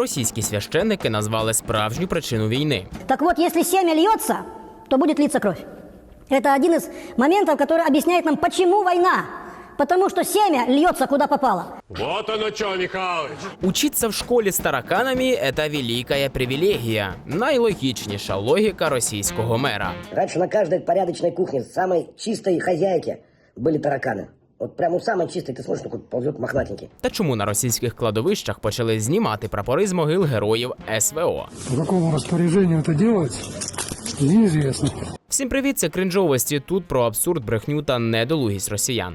російські священники назвали справжню причину війни. Так вот, если семя льется, то будет литься кровь. Это один из моментов, который объясняет нам, почему война. Потому что семя льется куда попало. Вот оно что, Михалыч. Учиться в школі з тараканами – это великая привілегія. Найлогічніша логіка російського мера. Раньше на каждой порядочной кухне, самой чистой хозяйке были тараканы. Вот прямо саме чистий ти сможеш такий ползет махнатенький. Та чому на російських кладовищах почали знімати прапори з могил героїв СВО? В якому розпорядженні це делается, неізвісно. Всім привіт, це кринжовості. Тут про абсурд, брехню та недолугість росіян.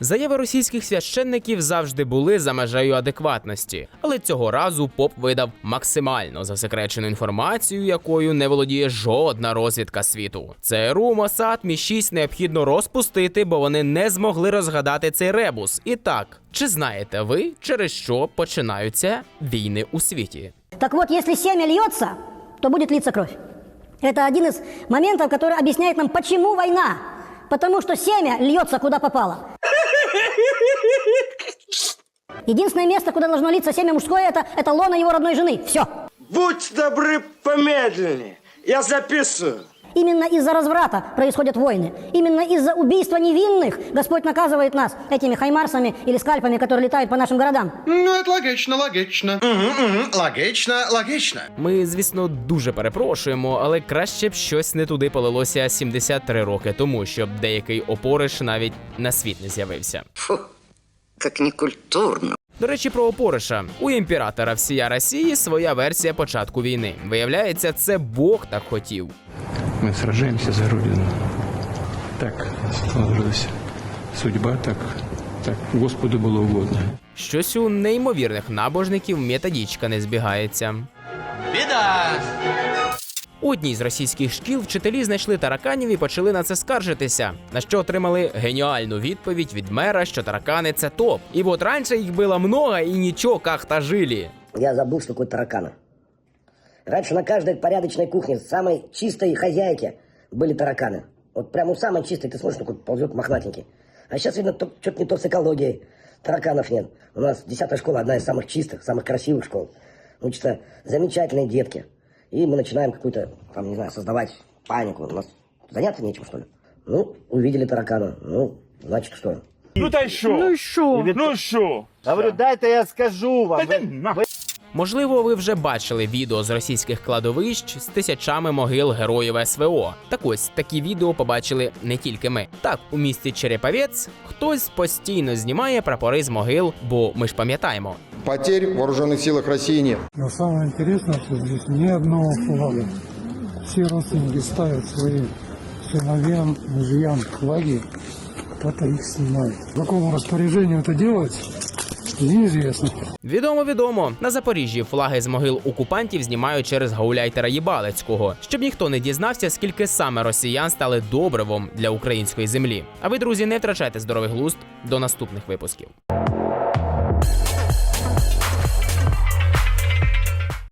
Заяви російських священників завжди були за межею адекватності, але цього разу поп видав максимально засекречену інформацію, якою не володіє жодна розвідка світу. ЦРУ, Мосад, Мі-6 необхідно розпустити, бо вони не змогли розгадати цей ребус. І так, чи знаєте ви, через що починаються війни у світі? Так вот, если семя льется, то будет литься кровь. Это один из моментов, который объясняет нам, почему война. Потому что семя льется куда попало. Единственное место, куда должно литься семя мужское, это, это лона его родной жены. Все. Будь добры помедленнее. Я записываю. Именно из-за разврата происходят войны. Именно из-за убийства невинных Господь наказывает нас этими хаймарсами или скальпами, которые летают по нашим городам. Ну, это логично, логично. Угу, угу. Логично, логично. Ми, звісно, дуже перепрошуємо, але краще б щось не туди полилося 73 роки тому, щоб деякий опориш навіть на світ не з'явився. Фу, как некультурно. До речі, про опориша у імператора всія Росії своя версія початку війни. Виявляється, це Бог так хотів. Мы сражаемся за Родину. Так сложилась судьба, так, так Господу было угодно. Щось у неймовірних набожників методічка не збігається. Беда! У одній з російських шкіл вчителі знайшли тараканів і почали на це скаржитися, на що отримали геніальну відповідь від мера, що таракани це топ. І от раніше їх було много і нічого, как-то жили. Я забыл, что такое тараканы. Раньше на каждой порядочной кухне, самой чистой хозяйке были тараканы. Вот прямо у самой чистой ты смотришь, такой ползет мохнатенький. А сейчас, видно, что-то не то с экологией. Тараканов нет. У нас десятая школа одна из самых чистых, самых красивых школ. Учатся замечательные детки. И мы начинаем какую-то, там, не знаю, создавать панику. У нас заняться нечем, что ли? Ну, увидели таракана. Ну, значит, что? Ну та й що? Ну і що? Ну що? Говорю, дайте я скажу вам. Ти нахуй. Можливо, ви вже бачили відео з російських кладовищ з тисячами могил героїв СВО. Так ось такі відео побачили не тільки ми. Так, у місті Череповець хтось постійно знімає прапори з могил, бо ми ж пам'ятаємо. Потерь в вооруженных силах России нет. Но самое интересное, что здесь ни одного флага. Все родственники ставят своим сыновьям, мужьям флаги, кто-то их снимает. По какому распоряжению это делается, неизвестно. Відомо, відомо. На Запоріжжі флаги з могил окупантів знімають через гауляйтера Єбалецького, щоб ніхто не дізнався, скільки саме росіян стали добривом для української землі. А ви, друзі, не втрачайте здоровий глузд до наступних випусків.